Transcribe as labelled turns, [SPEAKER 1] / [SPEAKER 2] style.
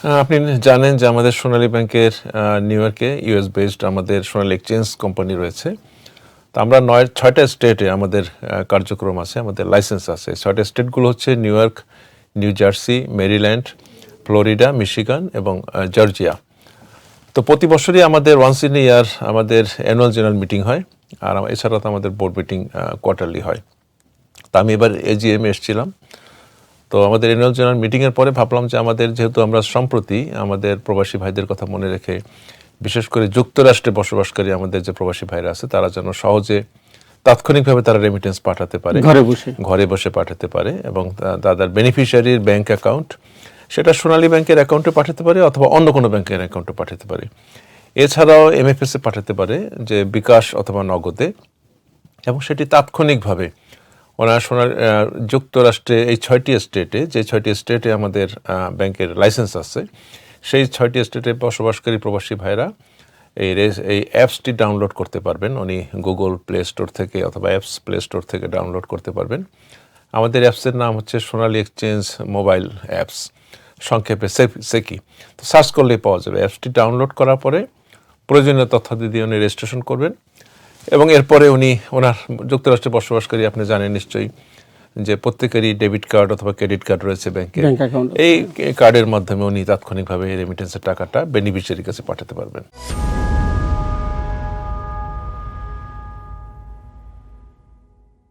[SPEAKER 1] আপনি জানেন যে আমাদের সোনালী ব্যাংকের নিউ ইয়র্কে ইউএস বেসড আমাদের সোনালী এক্সচেঞ্জ কোম্পানি রয়েছে। তো আমরা নয়, ছয়টা স্টেটে আমাদের কার্যক্রম আছে, আমাদের লাইসেন্স আছে। ছয়টা স্টেটগুলো হচ্ছে New York, New Jersey, Maryland, Florida, Michigan এবং জর্জিয়া। তো প্রতি বছরই আমাদের ওয়ান্স ইন ইয়ার আমাদের অ্যানুয়াল জেনারেল মিটিং হয়, আর এছাড়া তো আমাদের বোর্ড মিটিং কোয়ার্টারলি হয়। তা আমি এবার এজিএম এসেছিলাম। তো আমাদের অ্যানুয়াল জেনারেল মিটিংয়ের পরে ভাবলাম যে আমাদের যেহেতু আমরা সম্প্রতি আমাদের প্রবাসী ভাইদের কথা মনে রেখে বিশেষ করে যুক্তরাষ্ট্রে বসবাসকারী আমাদের যে প্রবাসী ভাইরা আছে তারা যেন সহজে তাৎক্ষণিকভাবে তারা রেমিটেন্স পাঠাতে পারে।
[SPEAKER 2] ঘরে বসে।
[SPEAKER 1] ঘরে বসে পাঠাতে পারে এবং তাদের বেনিফিশিয়ারির ব্যাংক অ্যাকাউন্ট সেটা সোনালী ব্যাংকের অ্যাকাউন্টে পাঠাতে পারে অথবা অন্য কোনো ব্যাংকের অ্যাকাউন্টে পাঠাতে পারে। এছাড়াও এমএফএসে পাঠাতে পারে যে বিকাশ অথবা নগদে এবং সেটি তাৎক্ষণিকভাবে ওনার আহ, যুক্তরাষ্ট্রে এই ছয়টি স্টেটে যে ছয়টি স্টেটে আমাদের ব্যাংকের লাইসেন্স আছে সেই ছয়টি স্টেটে বসবাসকারী প্রবাসী ভাইরা এই এই অ্যাপসটি ডাউনলোড করতে পারবেন। উনি গুগল প্লে স্টোর থেকে অথবা অ্যাপস প্লে স্টোর থেকে ডাউনলোড করতে পারবেন। আমাদের অ্যাপসের নাম হচ্ছে সোনালী এক্সচেঞ্জ মোবাইল অ্যাপস সংক্ষেপে সেকি। তো সার্চ করলেই পাওয়া যাবে। অ্যাপসটি ডাউনলোড করার পরে প্রয়োজনীয় তথ্য দিয়ে উনি রেজিস্ট্রেশন করবেন। এবং এরপরে উনি ওনার যুক্তরাষ্ট্রে বসবাসকারী আপনি জানেন নিশ্চয়ই যে প্রত্যেকেরই ডেবিট কার্ড অথবা ক্রেডিট কার্ড রয়েছে ব্যাংকে। এই কার্ডের মাধ্যমে উনি তাৎক্ষণিকভাবে রেমিটেন্সের টাকাটা বেনিফিশিয়ারির কাছে পাঠাতে পারবেন।